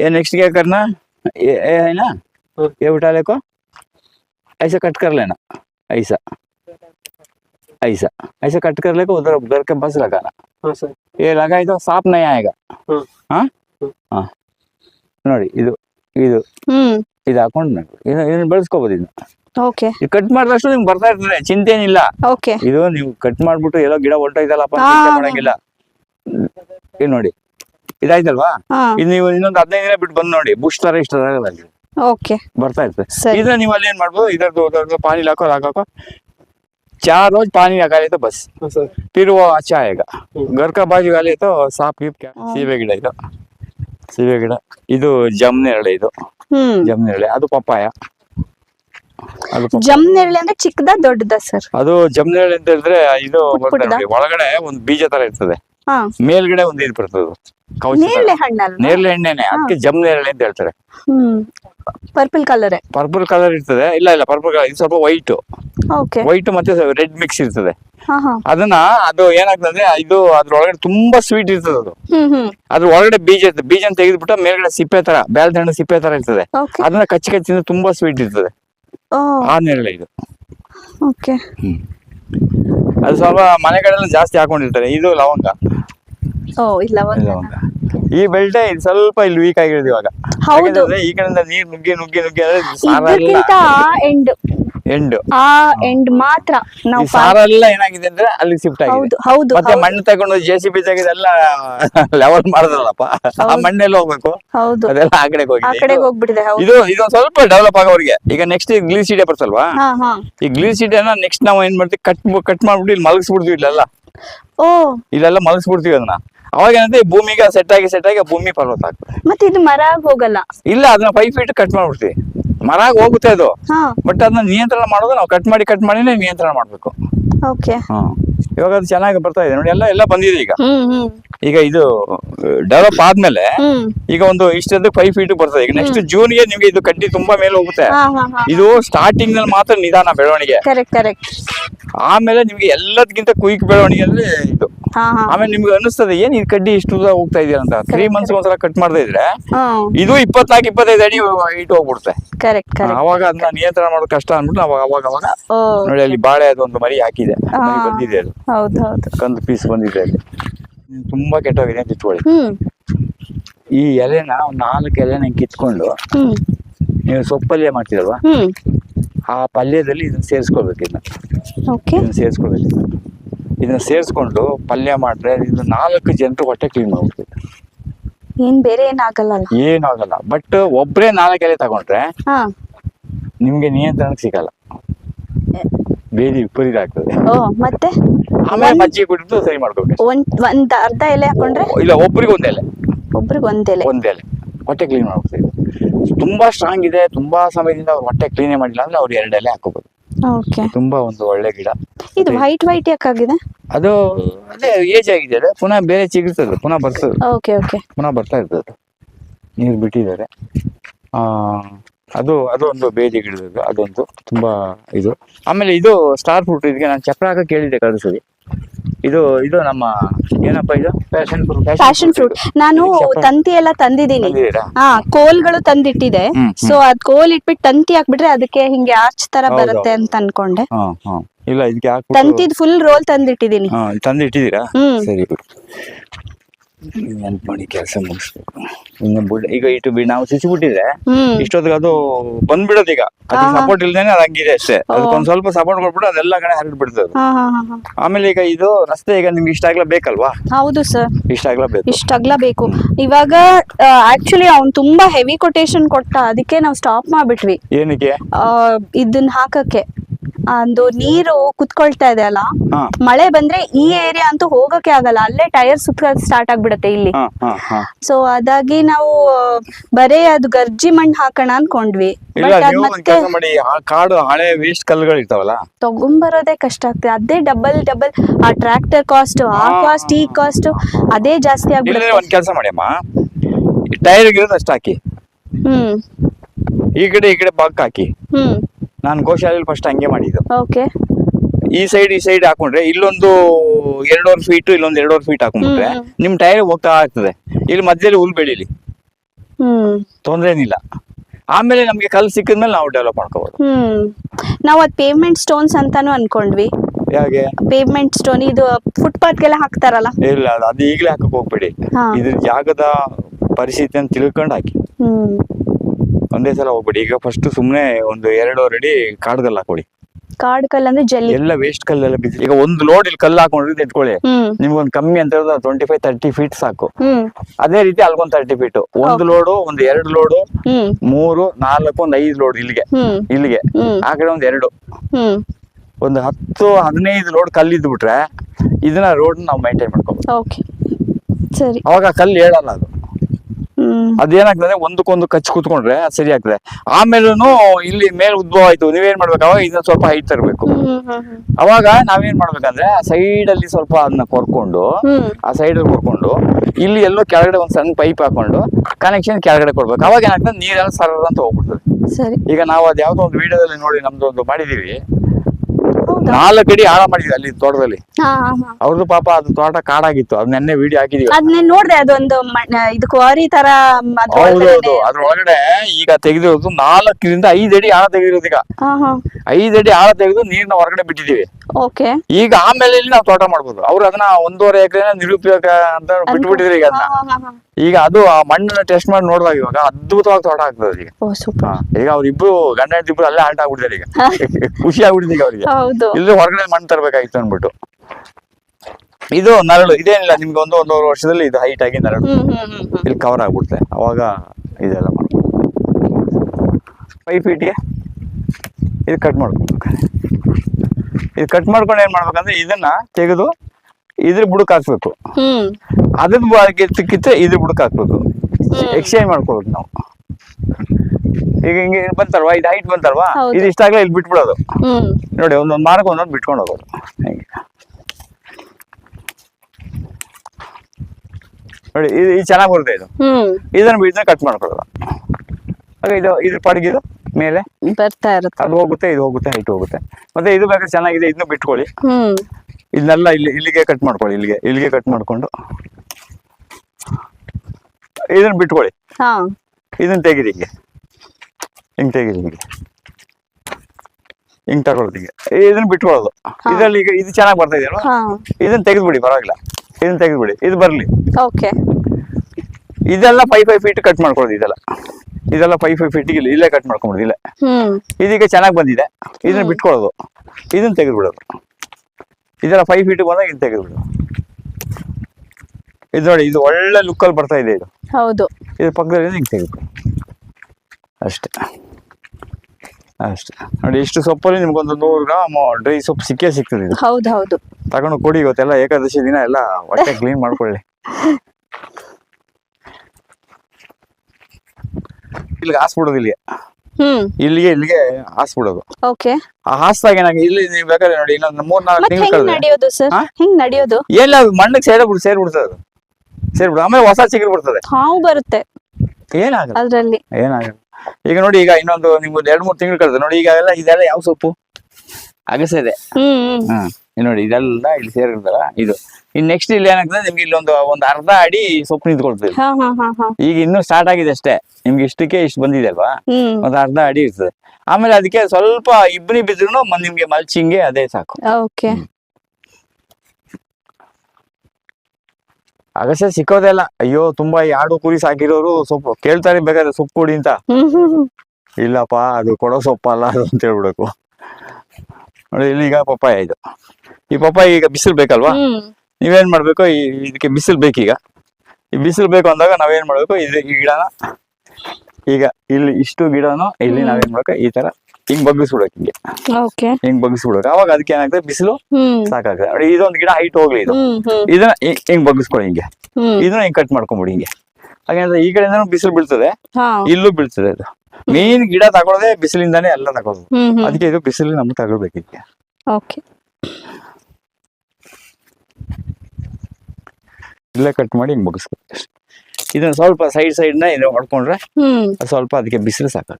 ये नेक्स्ट क्या करना ये ये है ना हाँ। ये उठा ले को ऐसे कट कर लेना ऐसा ऐसा ऐसे कट कर लेको उधर घर के बस लगाना ये लगाई तो साफ नहीं आएगा हाँ। हाँ हाँ। हाँ ನೋಡಿ ಇದು ಇದು ಹ್ಮ್ ಇದು ಹಾಕೊಂಡು ಇದನ್ನ ಇದನ್ನ ಬೆಳೆಸ್ಕೋಬೋದು ಇದನ್ನ ಓಕೆ ಇದು ಕಟ್ ಮಾಡಿದಷ್ಟು ನಿಮ್ಗೆ ಬರ್ತಾ ಇರ್ತದೆ ಚಿಂತೆ ಏನಿಲ್ಲ ಓಕೆ ಇದು ನೀವು ಕಟ್ ಮಾಡ್ಬಿಟ್ಟು ಎಲ್ಲೋ ಗಿಡ ಹೊರ್ಟೋಯ್ತಲ್ಲಪ್ಪ ಅಂತ ಹಾ. ಚಿಂತೆ ಮಾಡಂಗಿಲ್ಲ ಇದು ನೋಡಿ ಇದಾಯ್ತಲ್ವಾ ಹಾ ಇದು ನೀವು ಇನ್ನೊಂದು ಹದಿನೈದು ದಿನ ಬಿಟ್ಟು ಬಂದು ನೋಡಿ ಬುಷ್ ತರ ಇಷ್ಟ ಆಗಲ್ಲ ಅಲ್ಲಿ. ಓಕೆ ಬರ್ತಾ ಇರ್ತದೆ ಸರಿ ಇದನ್ನ ನೀವು ಅಲ್ಲಿ ಏನ್ ಮಾಡ್ಬೋದು ಇದರದ್ದು उधर पानी लाको लाको चार रोज पानी लगा ले तो बस फिर वो अच्छा आएगा घर का बाजू वाले तो साफ ಗಿಫ್ क्या ಸೀಬೆ ಗಿಡ ಇದು ಸೀಬೆ ಗಿಡ ಇದು ಜಮ್ನೆರಳೆ ಇದು ಹ್ಮ್ ಜಮ್ನೆರಳೆ ಅದು ಪಪ್ಪಾಯ ಅದು ಪಪ್ಪ- ಜಮ್ ನೆರಳೆ ಅಂದ್ರೆ ಚಿಕ್ಕದ ದೊಡ್ಡದ ಸರ್ ಅದು ಜಮ್ನೆರಳೆ ಅಂತ ಹೇಳಿದ್ರೆ ಇದು ಪುಟ್ ಬರ್ತದೆ ಪುಟ್ಟದ? ನೋಡಿ, ಒಳಗಡೆ ಒಂದು ಬೀಜ ತರ ಇರ್ತದೆ ಹಾ ಮೇಲ್ಗಡೆ ಒಂದು ಇದು ಬರ್ತದೆ. ಕವಚ ನೇರಳೆ ಹಣ್ಣಲ್ಲ ನೇರಳೆ ಎಣ್ಣೆನೆ ಅದಕ್ಕೆ ಜಮ್ನೆರಳೆ ಅಂತ ಹೇಳ್ತಾರೆ. ಹ್ಮ್. ಪರ್ಪಲ್ ಕಲರ್ ಪರ್ಪಲ್ ಕಲರ್ ಇರ್ತದೆ. ಇಲ್ಲ ಇಲ್ಲ ಪರ್ಪಲ್ ಕಲರ್ ಇದು ಸ್ವಲ್ಪ ವೈಟ್ ಓಕೆ ವೈಟ್ ಮತ್ತೆ ರೆಡ್ ಮಿಕ್ಸ್ ಇರ್ತದೆ. ಅದನ್ನ ಅದು ಏನಾಗ್ತದೆ ಇದು ಅದ್ರೊಳಗಡೆ ತುಂಬಾ ಸ್ವೀಟ್ ಇರ್ತದೆ ಅದು. ಅದ್ರ ಒಳಗಡೆ ಬೀಜ ಇರ್ತದೆ. ಬೀಜ ತೆಗೆದ್ಬಿಟ್ಟು ಮೇಲ್ಗಡೆ ಸಿಪ್ಪೆ ತರ ಬ್ಯಾಲ್ದ ಹಣ್ಣು ಸಿಪ್ಪೆ ತರ ಇರ್ತದೆ. ಅದನ್ನ ಕಚ್ಚಿ ಕಚ್ಚಿಂದ ತುಂಬಾ ಸ್ವೀಟ್ ಇರ್ತದೆ. ಆ ನೇರಳೆ ಇದು. ಓಕೆ ಅದು ಸ್ವಲ್ಪ ಮನೆ ಮನೆಗಳೆಲ್ಲ ಜಾಸ್ತಿ ಹಾಕೊಂಡಿರ್ತಾರೆ. ಇದು ಲವಂಗ. ಓ ಇಲ್ಲ ಲವಂಗ. ಈ ಬೆಲ್ಟೆ ಇದು ಸ್ವಲ್ಪ ಇಲ್ಲಿ ವೀಕ್ ಆಗಿರೋದು ಇವಾಗ. ಹೌದು. ಈ ಕಡೆಯಿಂದ ನೀರ್ ನುಗ್ಗಿ ನುಗ್ಗಿ ನುಗ್ಗಿ ಅಂದ್ರೆ ಸಾರ ಎಲ್ಲ ಇದಕ್ಕಿಂತ ಎಂಡ್ ಎಂಡ್ ಆ ಎಂಡ್ ಮಾತ್ರ ಈ ನಾವು ಸಾರ ಏನಾಗಿದೆ ಅಂದ್ರೆ ಅಲ್ಲಿ ಶಿಫ್ಟ್ ಆಗಿದೆ. ಹೌದು ಹೌದು ಮತ್ತೆ ಮಣ್ಣು ತಗೊಂಡು ಜೆ ಸಿ ಬಿ ತೆಗೆದೆಲ್ಲ ಲೆವೆಲ್ ಮಾಡಿದ್ರಲ್ಲಪ್ಪ ಆ ಮಣ್ಣೆಲ್ಲ ಹೋಗ್ಬೇಕು? ಹೌದು. ಅದೆಲ್ಲ ಆ ಕಡೆಗೆ ಆ ಹೋಗಿದೆ ಕಡೆಗೆ ಹೋಗ್ಬಿಟ್ಟಿದೆ ಹೌದು. ಇದು ಇದೊಂದ್ ಸ್ವಲ್ಪ ಡೆವಲಪ್ ಆಗೋರಿಗೆ ಈಗ ನೆಕ್ಸ್ಟ್ ಗ್ಲೀಸಿಡೆ ಬರ್ತಲ್ವಾ ಹಾ ಹಾ. ಈ ಗ್ಲೀಸಿಡೆನ ನೆಕ್ಸ್ಟ್ ನಾವು ಏನ್ ಮಾಡ್ತೀವಿ? ಕಟ್ ಕಟ್ ಮಾಡ್ಬಿಟ್ಟು ಇಲ್ಲಿ ಮಲಗಿಸ್ಬಿಡ್ತೀವಿ ಇಲ್ಲೆಲ್ಲ. ಓ. ಇಲ್ಲೆಲ್ಲ ಮಲಗಿಸ್ಬಿಡ್ತೀವಿ ಅದನ್ನ. ಅವಾಗ ಏನಂದ್ರೆ ಈ ಭೂಮಿಗೆ ಸೆಟ್ ಆಗಿ ಸೆಟ್ ಆಗಿ ಭೂಮಿ ಪರ್ವತ ಆಗ್ತದೆ. ಮತ್ತೆ ಇದು ಮರ ಹೋಗಲ್ಲ ಇಲ್ಲ ಅದನ್ನ ಫೈವ್ ಫೀಟ್ ಕಟ್ ಮಾಡ್ಬಿಡ್ತೀವಿ. ಮರ ಹೋಗುತ್ತೆ ಅದು. ಹಾ. ಬಟ್ ಅದನ್ನ ನಿಯಂತ್ರಣ ಮಾಡೋದು ನಾವು ಕಟ್ ಮಾಡಿ ಕಟ್ ಮಾಡಿನೇ ನಿಯಂತ್ರಣ ಮಾಡ್ಬೇಕು. ಓಕೆ ಹ್ಮ್ ಇವಾಗ ಅದು ಚೆನ್ನಾಗಿ ಬರ್ತಾ ಇದೆ. ನೋಡಿ ಎಲ್ಲ ಎಲ್ಲ ಬಂದಿದೆ ಈಗ. ಈಗ ಇದು ಡೆವಲಪ್ ಆದ್ಮೇಲೆ ಈಗ ಒಂದು ಇಷ್ಟು ಫೈವ್ ಫೀಟ್ ಬರ್ತದೆ. ಈಗ ನೆಕ್ಸ್ಟ್ ಜೂನ್ಗೆ ನಿಮ್ಗೆ ಇದು ಕಡ್ಡಿ ತುಂಬಾ ಮೇಲೆ ಹೋಗುತ್ತೆ. ಇದು ಸ್ಟಾರ್ಟಿಂಗ್ನಲ್ಲಿ ಮಾತ್ರ ನಿಧಾನ ಬೆಳವಣಿಗೆ. ಆಮೇಲೆ ನಿಮ್ಗೆ ಎಲ್ಲದಕ್ಕಿಂತ ಕ್ವಿಕ್ ಬೆಳವಣಿಗೆ ಅಂದ್ರೆ ಇದು ಆಮೇಲೆ ನಿಮ್ಗೆ ಅನಿಸ್ತದೆ ಏನ್ ಈ ಕಡ್ಡಿ ಇಷ್ಟು ಹೋಗ್ತಾ ಇದೆಯಾ ಅಂತ. ತ್ರೀ ಮಂತ್ಸ್ ಒಂದ್ಸಲ ಕಟ್ ಮಾಡದೇ ಇದ್ರೆ ಇದು ಇಪ್ಪತ್ನಾಲ್ಕು ಇಪ್ಪತ್ತೈದು ಅಡಿ ಇಟ್ಟು ಹೋಗ್ಬಿಡುತ್ತೆ. ಅವಾಗ ಅದನ್ನ ನಿಯಂತ್ರಣ ಮಾಡೋದು ಕಷ್ಟ ಅಂದ್ಬಿಟ್ಟು ಅವಾಗ ಅವಾಗ ಅವಾಗ ನೋಡಿ ಅಲ್ಲಿ ಬಾಳೆ ಅದೊಂದು ಮರಿ ಹಾಕಿದೆ. ಬಂದಿದೆ ಅದು. ಹೌದು ಹೌದು. ಕಂದು ಪೀಸ್ ಬಂದಿದೆ ಅಲ್ಲಿ. ತುಂಬಾ ಕೆಟ್ಟೋಗಿದೆ ಅಂತ ಇಟ್ಕೊಳ್ಳಿ ಹ್ಮ್. ಈ ಎಲೆನ ಒಂದ್ ನಾಲ್ಕು ಎಲೆನ ಕಿತ್ಕೊಂಡು ಹ್ಮ್. ನೀವು ಸೊಪ್ಪಲ್ಯ ಮಾಡ್ತೀರಲ್ವಾ? ಹ್ಮ್. ಆ ಪಲ್ಯದಲ್ಲಿ ಇದನ್ನ ಸೇರಿಸ್ಕೊಳ್ಬೇಕು ಇದನ್ನ. ಓಕೆ. ಇದನ್ನ ಸೇರಿಸ್ಕೊಳ್ಬೇಕು ಇದನ್ನ. ಸೇರಿಸ್ಕೊಂಡು ಪಲ್ಯ ಮಾಡಿದ್ರೆ ಇದು ನಾಲ್ಕು ಜನರು ಹೊಟ್ಟೆ ಕ್ಲೀನ್ ಮಾಡ್ಬಿಡ್ತೀವಿ ಏನ್ ಬೇರೆ ಏನಾಗಲ್ಲ ಅಲ್ಲ ಏನಾಗಲ್ಲ ಬಟ್ ಒಬ್ರೇ ನಾಲ್ಕು ಎಲೆ ತಗೊಂಡ್ರೆ ಹಾ. ನಿಮ್ಗೆ ನಿಯಂತ್ರಣಕ್ಕೆ ಸಿಗಲ್ಲ. ಬೇದಿ ವಿಪರೀತ ಆಗ್ತದೆ. ಓ ಮತ್ತೆ? ಆಮೇಲೆ ಮಜ್ಜಿಗೆ ಕುಡಿದು ಸರಿ ಮಾಡ್ಕೋಬೇಕು ಒಂದ್ ಒಂದ್ ಅರ್ಧ ಎಲೆ ಹಾಕೊಂಡ್ರೆ? ಇಲ್ಲ ಒಬ್ರಿಗೆ ಒಂದ್ ಎಲೆ. ಒಬ್ರಿಗೆ ಒಂದ್ ಎಲೆ. ಒಂದ್ ಎಲೆ. ಹೊಟ್ಟೆ ಕ್ಲೀನ್ ಮಾಡ್ಬೇಕು ತುಂಬಾ ಸ್ಟ್ರಾಂಗ್ ಇದೆ ತುಂಬಾ ಸಮಯದಿಂದ ಅವ್ರು ಹೊಟ್ಟೆ ಕ್ಲೀನೇ ಮಾಡಿಲ್ಲ ಅಂದ್ರೆ ಅವ್ರು ಎರಡು ಎಲೆ ಹಾಕೋಬಹುದು ಓಕೆ. ತುಂಬಾ ಒಂದು ಒಳ್ಳೆ ಗಿಡ. ಇದು ವೈಟ್ ವೈಟ್ ಯಾಕಾಗಿದೆ ಅದು ಅದೇ ಏಜ್ ಆಗಿದೆ ಅದು. ಪುನಃ ಬೇರೆ ಚಿಗುರ್ತದೆ ಪುನಃ ಬರ್ತದೆ ಓಕೆ ಓಕೆ. ಪುನಃ ಬರ್ತಾ ಇರ್ತದೆ ನೀರು ಬಿಟ್ಟಿದ್ದಾರೆ. ಆ ಅದು ಅದೊಂದು ಬೇಜಿ ಗಿಡದ್ದು ಅದೊಂದು ತುಂಬಾ ಇದು. ಆಮೇಲೆ ಇದು ಸ್ಟಾರ್ ಫ್ರೂಟ್ ಇದಕ್ಕೆ ನಾನು ಚಪ್ರ ಹಾಕ ಕೇಳಿದ್ದೆ ಕಳಿಸಿ ಇದು ಇದು ನಮ್ಮ ಏನಪ್ಪ ಇದು? ಪ್ಯಾಷನ್ ಫ್ರೂಟ್ ಪ್ಯಾಷನ್ ಫ್ರೂಟ್ ನಾನು ತಂತಿ ಎಲ್ಲ ತಂದಿದ್ದೀನಿ. ಹಾ ಕೋಲ್ಗಳು ತಂದಿಟ್ಟಿದೆ. ಸೊ ಅದ್ ಕೋಲ್ ಇಟ್ಬಿಟ್ಟು ತಂತಿ ಹಾಕ್ಬಿಟ್ರೆ ಅದಕ್ಕೆ ಹಿಂಗೆ ಆರ್ಚ್ ತರ ಬರುತ್ತೆ ಅಂತ ಅನ್ಕೊಂಡೆ. ಇಲ್ಲ ಇದಕ್ಕೆ ತಂತಿದ್ ಫುಲ್ ರೋಲ್ ತಂದಿಟ್ಟಿದೀನಿ ಹಾ ತಂದು ಸರಿ. ನೆನ್ಪು ಮಾಡಿ ಕೆಲಸ ಮುಗಿಸ್ಬೇಕು. ಇನ್ನು ಬುಡ್ ಈಗ ಇಟ್ಟು ಬಿ ನಾವು ಸಿಸಿ ಬಿಟ್ಟಿದ್ರೆ ಹ್ಮ್. ಇಷ್ಟೊತ್ತಿಗೆ ಅದು ಬಂದ್ಬಿಡೋದು ಈಗ. ಅದಕ್ಕೆ ಸಪೋರ್ಟ್ ಇಲ್ದೇನೆ ಅದು ಹಂಗಿದೆ ಅಷ್ಟೇ. ಅದಕ್ಕೊಂದ್ ಸ್ವಲ್ಪ ಸಪೋರ್ಟ್ ಕೊಟ್ಬಿಟ್ಟು ಅದೆಲ್ಲ ಕಡೆ ಹರಡ್ ಬಿಡ್ತದೆ ಹಾ ಹಾ ಹಾ ಹಾ. ಆಮೇಲೆ ಈಗ ಇದು ರಸ್ತೆ ಈಗ ನಿಮ್ಗೆ ಇಷ್ಟ ಆಗ್ಲೇಬೇಕಲ್ವಾ ಹೌದು ಸರ್. ಇಷ್ಟ ಆಗ್ಲೇಬೇಕು ಇಷ್ಟ ಅಗ್ಲಬೇಕು ಇವಾಗ ಆಕ್ಚುಲಿ ಅವ್ನು ತುಂಬಾ ಹೆವಿ ಕೊಟೇಶನ್ ಕೊಟ್ಟ ಅದಕ್ಕೆ ನಾವು ಸ್ಟಾಪ್ ಮಾಡ್ಬಿಟ್ವಿ. ಏನಕ್ಕೆ? ಆ, ಇದನ್ನ ಹಾಕಕ್ಕೆ. ಒಂದು ನೀರು ಕುತ್ಕೊಳ್ತಾ ಇದೆ ಅಲ್ಲ? ಹಾ. ಮಳೆ ಬಂದ್ರೆ ಈ ಏರಿಯಾ ಅಂತೂ ಹೋಗಕ್ಕೆ ಆಗಲ್ಲ ಅಲ್ಲೇ ಟೈರ್ ಸುತ್ತ ಸ್ಟಾರ್ಟ್ ಆಗ್ಬಿಡತ್ತೆ ಇಲ್ಲಿ. ಹಾ ಹಾ ಹಾ. ಸೊ ಅದಾಗಿ ನಾವು ಬರೇ ಅದು ಗರ್ಜಿ ಮಣ್ಣು ಹಾಕೋಣ ಅನ್ಕೊಂಡ್ವಿ. ಇಲ್ಲ ಬಟ್ ಅದ್ ನೀವು ಒಂದ್ ಮತ್ತೆ ಕೆಲಸ ಮಾಡಿ ಆ ಕಾಡು ಹಳೆ ವೇಸ್ಟ್ ಕಲ್ಲುಗಳು ಇರ್ತಾವಲ್ಲ? ತಗೊಂಬರೋದೇ ಕಷ್ಟ ಆಗ್ತದೆ. ಅದೇ ಡಬಲ್ ಡಬಲ್ ಆ ಟ್ರಾಕ್ಟರ್ ಕಾಸ್ಟ್ ಆ ಹಾ. ಕಾಸ್ಟ್ ಈ ಕಾಸ್ಟ್ ಅದೇ ಜಾಸ್ತಿ ಆಗ್ಬಿಡುತ್ತೆ. ಒಂದ್ ಕೆಲಸ ಮಾಡಿ ಅಮ್ಮ. ಟೈರ್ ಇರೋದು ಅಷ್ಟು ಹಾಕಿ. ಹ್ಮ್. ಈ ಕಡೆ ಈ ಕಡೆ ಬಾಕ್ ಹಾಕಿ. ಹ್ಮ್. ನಾನು ಗೋಶಾಲೆಯಲ್ಲಿ ಫಸ್ಟ್ ಹಂಗೆ ಮಾಡಿದ್ದು. ಓಕೆ ಈ ಸೈಡ್ ಈ ಸೈಡ್ ಹಾಕೊಂಡ್ರೆ ಇಲ್ಲೊಂದು ಎರಡೂವರೆ ಫೀಟ್ ಇಲ್ಲೊಂದು ಎರಡೂವರೆ ಫೀಟ್ ಹಾಕೊಂಡ್ರೆ. ನಿಮ್ ಟೈರ್ ಹೋಗ್ತಾ ಆಗ್ತದೆ. ಇಲ್ಲಿ ಮಧ್ಯದಲ್ಲಿ ಹುಲ್ ಬೆಳೀಲಿ. ತೊಂದ್ರೆ ಏನಿಲ್ಲ. ಆಮೇಲೆ ನಮ್ಗೆ ಕಲ್ ಸಿಕ್ಕಿದ್ಮೇಲೆ ನಾವು ಡೆವಲಪ್ ಮಾಡ್ಕೋಬಹುದು ಹ್ಮ್. ನಾವು ಅದ್ ಪೇಮೆಂಟ್ ಸ್ಟೋನ್ಸ್ ಅಂತಾನು ಅನ್ಕೊಂಡ್ವಿ. ಹೇಗೆ ಪೇಮೆಂಟ್ ಸ್ಟೋನ್ ಇದು ಫುಟ್ಪಾತ್ಗೆಲ್ಲ ಹಾಕ್ತಾರಲ್ಲ? ಇಲ್ಲ ಅದು- ಅದು ಈಗಲೇ ಹಾಕಕ್ ಹೋಗ್ಬೇಡಿ. ಹಾ. ಇದ್ರ ಜಾಗದ ಪರಿಸ್ಥಿತಿಯನ್ನು ತಿಳ್ಕೊಂಡು ಹಾಕಿ. ಹ್ಮ್. ಒಂದೇ ಸಲ ಹೋಗ್ಬಿಡಿ. ಈಗ ಫಸ್ಟ್ ಸುಮ್ನೆ ಒಂದು ಎರಡೂವರೆ ಅಡಿ ಕಾಡ್ಗಲ್ ಹಾಕೊಳ್ಳಿ ಕಾಡ್ ಕಲ್ ಅಂದ್ರೆ ಜಲ್ಲಿ. ಎಲ್ಲ ವೇಸ್ಟ್ ಕಲ್ಲೆಲ್ಲ ಬಿಸಿ. ಈಗ ಒಂದು ಲೋಡ್ ಇಲ್ಲಿ ಕಲ್ಲು ಹಾಕೊಂಡ್ರೆ ಇಟ್ಕೊಳ್ಳಿ. ಹ್ಮ್. ನಿಮ್ಗೊಂದು ಕಮ್ಮಿ ಅಂತ ಹೇಳಿದ್ರೆ ಟ್ವೆಂಟಿ ಫೈವ್ ತರ್ಟಿ ಫೀಟ್ ಸಾಕು. ಹ್ಮ್. ಅದೇ ರೀತಿ ಅಲ್ಗೊಂದ್ ತರ್ಟಿ ಫೀಟ್ ಒಂದು ಲೋಡು ಒಂದು ಎರಡು ಲೋಡು ಹ್ಮ್. ಮೂರು ನಾಲ್ಕು ಒಂದ್ ಐದು ಲೋಡ್ ಇಲ್ಲಿಗೆ. ಹ್ಮ್. ಇಲ್ಲಿಗೆ. ಹ್ಮ್. ಆ ಕಡೆ ಒಂದ್ ಎರಡು. ಹ್ಮ್. ಒಂದು ಹತ್ತು ಹದಿನೈದು ಲೋಡ್ ಕಲ್ಲು ಇದ್ಬಿಟ್ರೆ ಇದನ್ನ ರೋಡ್ ನಾವು ಮೈಂಟೈನ್ ಮಾಡ್ಕೋಬೇಕು ಓಕೆ ಸರಿ. ಅವಾಗ ಕಲ್ಲು ಹೇಳಲ್ಲ ಅದು. ಅದೇನಾಗ್ತದೆ? ಒಂದಕ್ಕೊಂದು ಕಚ್ಚಿ ಕೂತ್ಕೊಂಡ್ರೆ ಅದು ಸರಿ ಆಗ್ತದೆ. ಆಮೇಲೂ ಇಲ್ಲಿ ಮೇಲೆ ಉದ್ಭವ ಆಯ್ತು. ನೀವೇನ್ ಮಾಡ್ಬೇಕು? ಅವಾಗ ಇದನ್ನ ಸ್ವಲ್ಪ ಹೈಟ್ ತರಬೇಕು. ಅವಾಗ ನಾವೇನ್ ಮಾಡ್ಬೇಕಂದ್ರೆ ಸೈಡ್ ಅಲ್ಲಿ ಸ್ವಲ್ಪ ಅದನ್ನ ಕೊರ್ಕೊಂಡು ಆ ಸೈಡ್ ಅಲ್ಲಿ ಕೊರ್ಕೊಂಡು ಇಲ್ಲಿ ಎಲ್ಲೋ ಕೆಳಗಡೆ ಒಂದ್ ಸಣ್ಣ ಪೈಪ್ ಹಾಕೊಂಡು ಕನೆಕ್ಷನ್ ಕೆಳಗಡೆ ಕೊಡ್ಬೇಕು. ಅವಾಗ ಏನಾಗ್ತದೆ? ನೀರೆಲ್ಲ ಸರ ಅಂತ ಹೋಗ್ಬಿಡ್ತದೆ ಈಗ ನಾವು ಅದ್ ಯಾವ್ದೋ ಒಂದು ವಿಡಿಯೋದಲ್ಲಿ ನೋಡಿ ನಮ್ದು ಒಂದು ಮಾಡಿದೀವಿ. ನಾಲ್ಕು ಅಡಿ ಆಳ ಮಾಡಿದ್ವಿ ಅಲ್ಲಿ ತೋಟದಲ್ಲಿ. ಅವ್ರದ್ದು ಪಾಪ ಅದು ತೋಟ ಕಾಡಾಗಿತ್ತು. ಅದ್ ನೆನ್ನೆ ವಿಡಿಯೋ ಹಾಕಿದೀವಿ. ಅದನ್ನ ನೋಡ್ರಿ ಅದೊಂದು ಇದು ಕ್ವಾರಿ ತರ ಅದ್ರ ಹೌದೌದು. ಅದ್ರೊಳಗಡೆ ಈಗ ತೆಗೆದಿರೋದು ನಾಲ್ಕರಿಂದ ಐದ್ ಅಡಿ ಆಳ ತೆಗೆದಿರೋದು ಈಗ. ಐದು ಅಡಿ ಆಳ ತೆಗೆದು ನೀರ್ನ ಹೊರಗಡೆ ಬಿಟ್ಟಿದೀವಿ ಓಕೆ ಈಗ ಆಮೇಲೆ ಇಲ್ಲಿ ನಾವು ತೋಟ ಮಾಡ್ಬೋದು. ಅವ್ರು ಅದನ್ನ ಒಂದೂವರೆ ಎಕರೆ ನಿರುಪಯೋಗ ಅಂತ ಬಿಟ್ಬಿಟ್ಟಿದ್ರು ಈಗ ಅದನ್ನ. ಈಗ ಅದು ಆ ಮಣ್ಣನ್ನ ಟೆಸ್ಟ್ ಮಾಡಿ ನೋಡುವಾಗ ಇವಾಗ ಅದ್ಭುತವಾಗಿ ತೋಟ ಆಗ್ತದೆ ಈಗ. ಈಗ ಅವ್ರಿಬ್ರು ಗಂಡ ಹೆಂಡತಿಬ್ರು ಅಲ್ಲೇ ಆಲ್ಟ್ ಆಗ್ಬಿಟ್ಟಿದ್ದಾರೆ ಈಗ. ಖುಷಿ ಆಗ್ಬಿಟ್ಟಿದೆ ಈಗ ಅವ್ರಿಗೆ. ಇಲ್ಲಿ ಹೊರಗಡೆ ಮಣ್ಣು ತರಬೇಕಾಗಿತ್ತು ಅನ್ಬಿಟ್ಟು ಇದು ನರಳು ಇದೇನಿಲ್ಲ ನಿಮ್ಗೆ ಒಂದು ಒಂದೂವರೆ ವರ್ಷದಲ್ಲಿ ಇದು ಹೈಟ್ ಆಗಿ ನರಳು. ಇಲ್ಲಿ ಕವರ್ ಆಗ್ಬಿಡುತ್ತೆ. ಅವಾಗ ಇದೆಲ್ಲ ಮಾಡ್ಬೋದು. ಫೈವ್ ಫೀಟ್ಗೆ ಇದು ಕಟ್ ಮಾಡ್ಕೊಬೇಕು. ಇದು ಕಟ್ ಮಾಡ್ಕೊಂಡು ಏನ್ ಮಾಡ್ಬೇಕಂದ್ರೆ ಇದನ್ನ ತೆಗೆದು ಇದ್ರ ಬುಡಕ್ ಹಾಕ್ಬೇಕು. ಅದನ್ ಅದ್ರ ಕಿತ್ತೆ ಇದ್ರ ಬುಡಕ್ ಹಾಕ್ಬೇಕು. ಎಕ್ಸ್ಚೇಂಜ್ ಮಾಡ್ಕೋಬೇಕು ನಾವು. ಈಗ ಹಿಂಗೆ ಬಂತಲ್ವಾ? ಇದು ಹೈಟ್ ಬಂತಲ್ವಾ? ಇದು ಇಷ್ಟ ಇಷ್ಟಾಗ್ಲೇ ಇಲ್ಲಿ ಬಿಟ್ಬಿಡೋದು. ನೋಡಿ ಒಂದೊಂದು ಮಾರ್ಕ್ ಒಂದೊಂದು ಬಿಟ್ಕೊಂಡು ಹೋಗೋದು. ಹಿಂಗೆ. ನೋಡಿ ಇದು ಚೆನ್ನಾಗಿ ಬರುತ್ತೆ ಇದು. ಇದನ್ನ ಬಿಡನ್ನ ಕಟ್ ಮಾಡ್ಕೊಳ್ಳೋದು. ಆಗ ಇದು ಇದ್ರ ಪಡಗಿದು ಮೇಲೆ? ಬರ್ತಾ ಇರುತ್ತೆ. ಅದು ಹೋಗುತ್ತೆ ಇದು ಹೋಗುತ್ತೆ ಹೈಟ್ ಹೋಗುತ್ತೆ. ಮತ್ತೆ ಇದು ಬೇಕಾದ್ರೆ ಚೆನ್ನಾಗಿದೆ ಇದನ್ನು ಬಿಟ್ಕೊಳ್ಳಿ. ಹ್ಮ್. ಇದನ್ನೆಲ್ಲ ಇಲ್ಲಿ ಇಲ್ಲಿಗೆ ಕಟ್ ಮಾಡ್ಕೊಳ್ಳಿ ಇಲ್ಲಿಗೆ ಇಲ್ಲಿಗೆ ಕಟ್ ಮಾಡ್ಕೊಂಡು. ಇದನ್ನ ಬಿಟ್ಕೊಳ್ಳಿ. ಹಾ. ಇದನ್ನ ತೆಗೀರಿ ಹಿಂಗೆ. ಹಿಂಗ್ ತೆಗೀರಿ ಹಿಂಗೆ. ಹಿಂಗ್ ತಗೊಳ್ಳೋದು ಹಿಂಗೆ. ಇದನ್ನ ಬಿಟ್ಕೊಳ್ಳೋದು. ಇದ್ರಲ್ಲಿ ಈಗ ಇದು ಚೆನ್ನಾಗಿ ಬರ್ತಾ ಇದೆಯಲ್ಲ ಹಾ. ಇದನ್ನ ತೆಗೆದ್ಬಿಡಿ ಪರವಾಗಿಲ್ಲ. ಇದನ್ನ ತೆಗೆದ್ಬಿಡಿ. ಇದು ಬರ್ಲಿ. ಓಕೆ. ಇದೆಲ್ಲ ಫೈವ್ ಫೈವ್ ಫೀಟ್ ಕಟ್ ಮಾಡ್ಕೊಳ್ಳೋದು ಇದೆಲ್ಲ. ಇದೆಲ್ಲ ಫೈವ್ ಫೈವ್ ಫೀಟ್ ಇಲ್ಲ ಇಲ್ಲೇ ಕಟ್ ಮಾಡ್ಕೊಂಬಿಡುದು ಇಲ್ಲೇ. ಇದೀಗ ಚೆನ್ನಾಗಿ ಬಂದಿದೆ. ಇದನ್ನ ಬಿಟ್ಕೊಳ್ಳೋದು ಇದನ್ನ ತೆಗೆದ್ಬಿಡೋದು. ಇದೆಲ್ಲ ಫೈವ್ ಫೀಟ್ ಬಂದಾಗ ಇದನ್ನ ತೆಗೆದ್ಬಿಡೋದು. ಇದು ನೋಡಿ ಇದು ಒಳ್ಳೆ ಲುಕ್ಕಲ್ಲಿ ಬರ್ತಾ ಇದೆ ಇದು. ಹೌದು. ಇದು ಪಕ್ಕದಲ್ಲಿ ಹಿಂಗೆ ತೆಗೆದು ಅಷ್ಟೇ. ಅಷ್ಟೇ. ನೋಡಿ ಇಷ್ಟು ಸೊಪ್ಪಲ್ಲಿ ನಿಮ್ಗೊಂದು ನೂರು ಗ್ರಾಮ್ ಡ್ರೈ ಸೊಪ್ಪು ಸಿಕ್ಕೇ ಸಿಗ್ತದೆ ಇದು. ಹೌದು ಹೌದು. ತಗೊಂಡು ಕೊಡಿ ಇವತ್ತೆಲ್ಲ ಏಕಾದಶಿ ದಿನ ಎಲ್ಲ ಹೊಟ್ಟೆ ಕ್ಲೀನ್ ಮಾಡ್ಕೊಳ್ಳಿ. *laughs* ಇಲ್ಲಿಗೆ ಹಾಸ್ಬಿಡೋದು ಇಲ್ಲಿಗೆ. ಹ್ಮ್. ಇಲ್ಲಿಗೆ ಇಲ್ಲಿಗೆ ಹಾಸ್ಬಿಡೋದು ಓಕೆ ಆ ಹಾಸ್ದಾಗ ಏನಾಗ ಇಲ್ಲಿ ನೀವು ಬೇಕಾದ್ರೆ ನೋಡಿ ಇನ್ನೊಂದು ಮೂರ್ ನಾಲ್ಕು ತಿಂಗಳು ಹೆಂಗ್ ಕಳೆದ್ರೆ. ನಡೆಯೋದು ಸರ್ ಹಾ? ಹೆಂಗ್ ನಡೆಯೋದು? ಎಲ್ಲ ಮಣ್ಣಿಗೆ ಸೇರಬಿಡ್ ಸೇರ್ಬಿಡ್ತದೆ ಅದು. ಸೇರ್ಬಿಡು ಆಮೇಲೆ ಹೊಸ ಚಿಗುರು ಬಿಡ್ತದೆ ಹಾವು ಬರುತ್ತೆ. ಏನಾಗಲ್ಲ. ಅದ್ರಲ್ಲಿ. ಏನಾಗಲ್ಲ. ಈಗ ನೋಡಿ ಈಗ ಇನ್ನೊಂದು ನಿಮ್ಗೆ ಎರಡ್ ಮೂರ್ ತಿಂಗಳು ಕಳೆದ. ನೋಡಿ ಈಗ ಎಲ್ಲ ಇದೆಲ್ಲ ಯಾವ ಸೊಪ್ಪು? ಅಗಸೆ ಇದೆ. ಹ್ಮ್. ಹ್ಮ್. ನೋಡಿ ಇದೆಲ್ಲ ಇಲ್ಲಿ ಸೇರಿರ್ತಾರ ಇದು. ಇನ್ ನೆಕ್ಸ್ಟ್ ಇಲ್ಲಿ ಏನಾಗ್ತದೆ ನಿಮ್ಗೆ ಇಲ್ಲೊಂದು ಒಂದು ಅರ್ಧ ಅಡಿ ಸೊಪ್ಪು ನಿಂತ್ಕೊಳ್ತದೆ ಈಗ ಇನ್ನು ಸ್ಟಾರ್ಟ್ ಆಗಿದೆ ಅಷ್ಟೇ. ನಿಮ್ಗೆ ಇಷ್ಟಕ್ಕೆ ಇಷ್ಟು ಬಂದಿದೆ ಅಲ್ವಾ? ಒಂದು ಅರ್ಧ ಅಡಿ ಇರ್ತದೆ. ಆಮೇಲೆ ಅದಕ್ಕೆ ಸ್ವಲ್ಪ ಇಬ್ಬನಿ ಬಿದ್ರು ನಿಮ್ಗೆ ಮಲ್ಚಿಂಗೆ ಅದೇ ಸಾಕು. ಓಕೆ. ಅಗಸೆ ಸಿಕ್ಕೋದೇ ಇಲ್ಲ. ಅಯ್ಯೋ ತುಂಬಾ ಈ ಆಡು ಕುರಿ ಸಾಕಿರೋರು ಸೊಪ್ಪು ಕೇಳ್ತಾರೆ ಬೇಕಾದ್ರೆ ಸೊಪ್ಪು ಕೊಡಿ ಅಂತ. ಇಲ್ಲಪ್ಪ ಅದು ಕೊಡೋ ಸೊಪ್ಪಲ್ಲ ಅದು ಅಂತ ಹೇಳ್ಬಿಡಕು. ನೋಡಿ ಇಲ್ಲಿ ಈಗ ಪಪ್ಪಾಯ ಇದು. ಈ ಪಪ್ಪಾಯ ಈಗ ಬಿಸಿಲು ಬೇಕಲ್ವಾ? ನೀವೇನ್ ಮಾಡ್ಬೇಕು? ಈ ಇದಕ್ಕೆ ಬಿಸಿಲು ಬೇಕೀಗ. ಈ ಬಿಸಿಲು ಬೇಕು ಅಂದಾಗ ನಾವೇನ್ ಮಾಡ್ಬೇಕು? ಇದು ಈ ಗಿಡನ ಈಗ ಇಲ್ಲಿ ಇಷ್ಟು ಗಿಡನು ಇಲ್ಲಿ ನಾವೇನ್ ಮಾಡ್ಬೇಕು? ಈ ತರ ಹಿಂಗ್ ಬಗ್ಗಿಸ್ಬಿಡಕ್ ಹಿಂಗೆ. ಹಿಂಗ್ ಬಗ್ಗಿಸ್ಬಿಡಕ್ ಅವಾಗ ಅದಕ್ಕೆ ಏನಾಗ್ತದೆ? ಬಿಸಿಲು ಸಾಕಾಗ್ತದೆ. ನೋಡಿ ಇದೊಂದು ಗಿಡ ಹೈಟ್ ಹೋಗ್ಲಿ ಇದು. ಇದನ್ನ ಹಿಂಗ್- ಬಗ್ಗಿಸ್ಕೊಳಿ ಬಗ್ಗಿಸ್ಕೊಳ್ಳಿ ಹಿಂಗೆ. ಇದನ್ನ ಹಿಂಗ್ ಕಟ್ ಮಾಡ್ಕೊಂಬಿಡಿ ಹಿಂಗೆ. ಹಾಗಂದ್ರೆ ಈ ಕಡೆಯಿಂದ ಬಿಸಿಲು ಬೀಳ್ತದೆ. ಇಲ್ಲೂ ಬೀಳ್ತದೆ ಅದು ಮೇನ್ ಗಿಡ ತಗೊಳ್ಳದೆ ಬಿಸಿಲಿಂದಾನೇ ಎಲ್ಲ ತಗೊಳ್ಳೋದು. ಅದಕ್ಕೆ ಇದು ಬಿಸಿಲು ನಮ್ಗೆ ತಗೊಳ್ಬೇಕಿದೆ ಓಕೆ ಇಲ್ಲೇ ಕಟ್ ಮಾಡಿ ಹಿಂಗ್ ಮುಗಿಸ್ಬೇಕು ಇದನ್ನ ಸ್ವಲ್ಪ ಸೈಡ್ ಸೈಡ್ನ ಇದು ಹೊಡ್ಕೊಂಡ್ರೆ ಸ್ವಲ್ಪ ಅದಕ್ಕೆ ಬಿಸಿಲು ಸಾಕು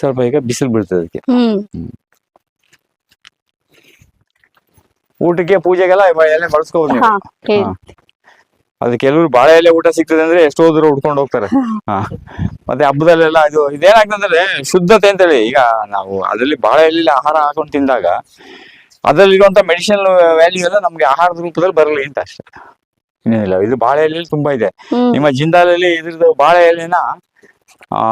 ಸ್ವಲ್ಪ ಈಗ ಬಿಸಿಲು ಬೀಳ್ತದೆ ಅದಕ್ಕೆ ಊಟಕ್ಕೆ ಪೂಜೆಗೆಲ್ಲ ಎಲೆ ನೀವು ಹಾ. ಅದು ಕೆಲವರು ಬಾಳೆ ಎಲೆ ಊಟ ಸಿಗ್ತದೆ ಅಂದ್ರೆ ಎಷ್ಟೋ ದೂರ ಉಡ್ಕೊಂಡು ಹೋಗ್ತಾರೆ. ಮತ್ತೆ ಹಬ್ಬದಲ್ಲೆಲ್ಲ ಇದು ಇದೇನಾಗ್ತದಂದ್ರೆ ಶುದ್ಧತೆ ಅಂತೇಳಿ ಈಗ ನಾವು ಅದರಲ್ಲಿ ಬಾಳೆ ಎಲೆಲಿ ಆಹಾರ ಹಾಕೊಂಡು ತಿಂದಾಗ ಅದರಲ್ಲಿರುವಂತ ಮೆಡಿಸಿನ್ ವ್ಯಾಲ್ಯೂ ಎಲ್ಲ ನಮ್ಗೆ ಆಹಾರದ ರೂಪದಲ್ಲಿ ಬರಲಿ ಅಂತ ಅಷ್ಟೇ. ಇನ್ನೇನಿಲ್ಲ ಇದು ಬಾಳೆ ಎಲೆಲಿ ತುಂಬಾ ಇದೆ. ನಿಮ್ಮ ಜಿಂದಾಲಲ್ಲಿ ಇದ್ರದ್ದು ಬಾಳೆ ಎಲೆನ ಆ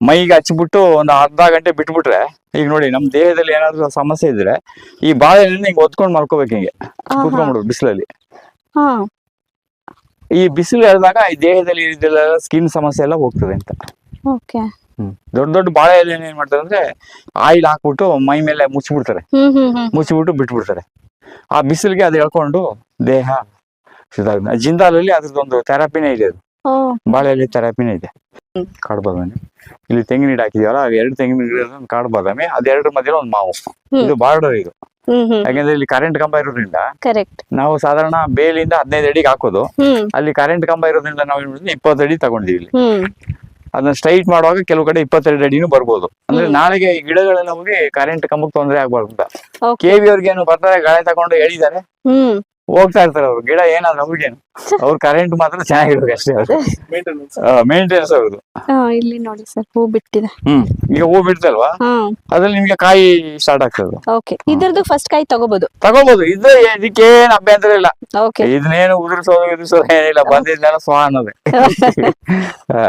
ಮೈಗೆ ಹಚ್ಬಿಟ್ಟು ಒಂದು ಅರ್ಧ ಗಂಟೆ ಬಿಟ್ಬಿಟ್ರೆ ಈಗ ನೋಡಿ ನಮ್ ದೇಹದಲ್ಲಿ ಏನಾದ್ರು ಸಮಸ್ಯೆ ಇದ್ರೆ ಈ ಬಾಳೆ ಎಲೆನ ಹಿಂಗೆ ಒತ್ಕೊಂಡು ಮಲ್ಕೋಬೇಕು ಹಿಂಗೆ. ಕೂತ್ಕೊಂಡ್ಬಿಡು ಬಿಸಿಲಲ್ಲಿ. ಈ ಬಿಸಿಲು ಎಳೆದಾಗ ಈ ದೇಹದಲ್ಲಿ ಇದೆಲ್ಲ ಸ್ಕಿನ್ ಸಮಸ್ಯೆ ಎಲ್ಲ ಹೋಗ್ತದೆ ಅಂತ. ಓಕೆ. ದೊಡ್ಡ ದೊಡ್ಡ ಬಾಳೆ ಎಲೆ ಏನ್ ಮಾಡ್ತಾರೆ ಅಂದ್ರೆ ಆಯಿಲ್ ಹಾಕ್ಬಿಟ್ಟು ಮೈ ಮೇಲೆ ಮುಚ್ಚಿಬಿಡ್ತಾರೆ. ಮುಚ್ಚಿಬಿಟ್ಟು ಬಿಟ್ಬಿಡ್ತಾರೆ. ಆ ಬಿಸಿಲಿಗೆ ಅದು ಎಳ್ಕೊಂಡು ದೇಹ ಜಿಂದಾಲ್ ಅಲ್ಲಿ ಅದ್ರದ್ದು ಒಂದು ಥೆರಪಿನೇ ಇದೆ ಅದು. ಬಾಳೆ ಎಲೆ ಥೆರಪಿನೇ ಇದೆ. ಕಾಡು ಬಾದಾಮಿ ಇಲ್ಲಿ ತೆಂಗಿನ ಗಿಡ ಹಾಕಿದೀವಲ್ಲ ಎರಡು ತೆಂಗಿನ ಗಿಡ ಕಾಡು ಬಾದಾಮಿ ಅದೆರಡರ ಮಧ್ಯೆ ಒಂದು ಮಾವು. ಇದು ಬಾರ್ಡರ್ ಇದು. ಯಾಕಂದ್ರೆ ಇಲ್ಲಿ ಕರೆಂಟ್ ಕಂಬ ಇರೋದ್ರಿಂದ ಕರೆಕ್ಟ್ ನಾವು ಸಾಧಾರಣ ಬೇಲಿಂದ ಹದಿನೈದು ಅಡಿಗೆ ಹಾಕೋದು ಅಲ್ಲಿ ಕರೆಂಟ್ ಕಂಬ ಇರೋದ್ರಿಂದ ನಾವು ಏನ್ ಮಾಡಿದ್ವಿ ಇಪ್ಪತ್ತು ಅಡಿ ತಗೊಂಡಿವಿ ಇಲ್ಲಿ. ಅದನ್ನ ಸ್ಟ್ರೈಟ್ ಮಾಡುವಾಗ ಕೆಲವು ಕಡೆ ಇಪ್ಪತ್ತೆರಡು ಅಡಿನೂ ಬರ್ಬೋದು. ಅಂದ್ರೆ ನಾಳೆಗೆ ಈ ಗಿಡಗಳೆಲ್ಲ ಹೋಗಿ ಕರೆಂಟ್ ಕಂಬಕ್ಕೆ ತೊಂದರೆ ಆಗ್ಬಾರ್ದು ಅಂತ. ಕೆವಿ ಕೆ ವಿ ಅವ್ರಿಗೆ ಏನು ಬರ್ತಾರೆ ಗಾಳಿ ತಗೊಂಡು ಹ್ಮ್. ಹೋಗ್ತಾ ಇರ್ತಾರೆ ಅವ್ರು. ಗಿಡ ಏನಾದ್ರು ಅವ್ರಿಗೇನು ಅವ್ರ ಕರೆಂಟ್ ಮಾತ್ರ ಚೆನ್ನಾಗಿರ್ಬೇಕು ಅಷ್ಟೇ ಅವ್ರು. ಮೇಂಟೆನೆನ್ಸ್ ಅವ್ರದ್ದು ಹಾ ಇಲ್ಲಿ ನೋಡಿ ಸರ್ ಹೂ ಬಿಟ್ಟಿದೆ. ಹ್ಮ್ ಈಗ ಹೂ ಬಿಡ್ತಲ್ವಾ? ಹಾ. ಅದ್ರಲ್ಲಿ ನಿಮ್ಗೆ ಕಾಯಿ ಸ್ಟಾರ್ಟ್ ಆಗ್ತದೆ. ಓಕೆ ಇದ್ರದ್ದು ಫಸ್ಟ್ ಕಾಯಿ ತಗೋಬಹುದು ತಗೋಬಹುದು ಇದು ಇದಕ್ಕೇನ್ ಅಭ್ಯಂತರ ಇಲ್ಲ. ಓಕೆ ಇದನ್ನೇನು ಉದುರಿಸೋದು ಉದುರಿಸೋದು ಏನಿಲ್ಲ. ಬಂದಿದ್ದೆಲ್ಲ ಸ್ವ ಅನ್ನೋದೇ *laughs* ಹಾ.